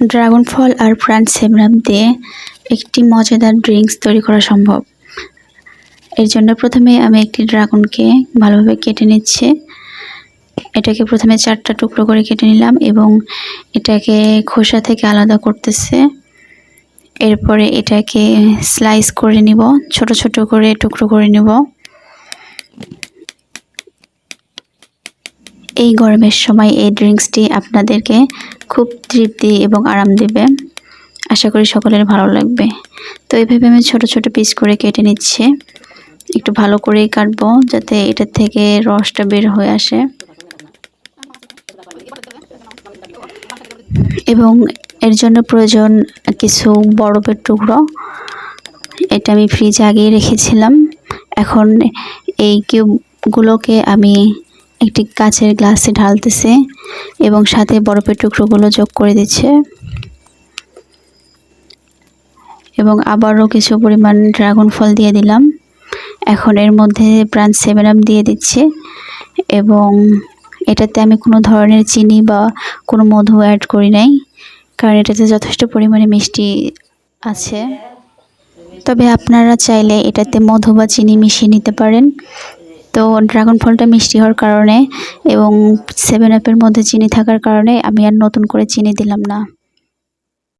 Dragon ফল আর প্রাণ সেমরাম দিয়ে একটি মজাদার ড্রিঙ্কস তৈরি করা সম্ভব। এর জন্য প্রথমে আমি একটি ড্রাগনকে ভালোভাবে কেটে নিচ্ছি। এটাকে প্রথমে চারটা টুকরো করে কেটে নিলাম এবং এটাকে খোসা থেকে আলাদা করতেছে। এরপরে এটাকে স্লাইস করে নিব, ছোট ছোট করে টুকরো করে নিব। এই গরমের সময় এই ড্রিঙ্কসটি আপনাদেরকে খুব তৃপ্তি এবং আরাম দেবে। আশা করি সকলের ভালো লাগবে। তো এইভাবে আমি ছোট ছোট পিস করে কেটে নিচ্ছি। একটু ভালো করেই কাটবো যাতে এটার থেকে রসটা বের হয়ে আসে। এবং এর জন্য প্রয়োজন কিছু বরফের টুকরো। এটা আমি ফ্রিজে আগেই রেখেছিলাম। এখন এই কিউবগুলোকে আমি একটি কাচের গ্লাসে ঢালতেছে এবং সাথে বরফের টুকরোগুলো যোগ করে দিচ্ছে। এবং আবারও কিছু পরিমাণ ড্রাগন ফল দিয়ে দিলাম। এখন এর মধ্যে প্রাণ সেভেন আপ দিয়ে দিচ্ছে এবং এটাতে আমি কোনো ধরনের চিনি বা কোনো মধু অ্যাড করি নাই, কারণ এটাতে যথেষ্ট পরিমাণে মিষ্টি আছে। তবে আপনারা চাইলে এটাতে মধু বা চিনি মিশিয়ে নিতে পারেন। তো ড্রাগন ফলটা মিষ্টি হওয়ার কারণে এবং সেভেন আপের মধ্যে চিনি থাকার কারণে আমি আর নতুন করে চিনি দিলাম না।